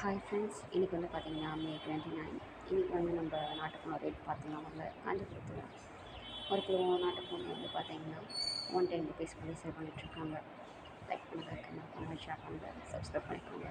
Hi friends இன்றைக்கி வந்து பார்த்தீங்கன்னா மே டுவெண்ட்டி நைன் இன்றைக்கி வந்து நம்ம நாட்டுப்பழம் ரேட் பார்த்தீங்கன்னா முதல்ல காஞ்சிபுரத்தில் ஒரு கிலோ நாட்டுப்பழம் வந்து பார்த்தீங்கன்னா ஒன் டென் ருபீஸ் பண்ணி சேல் பண்ணிகிட்ருக்காங்க லைக் பண்ணுங்கள் கமெண்ட் பண்ணுங்கள் ஷேர் பண்ணுங்கள் சப்ஸ்கிரைப் பண்ணிக்கோங்க.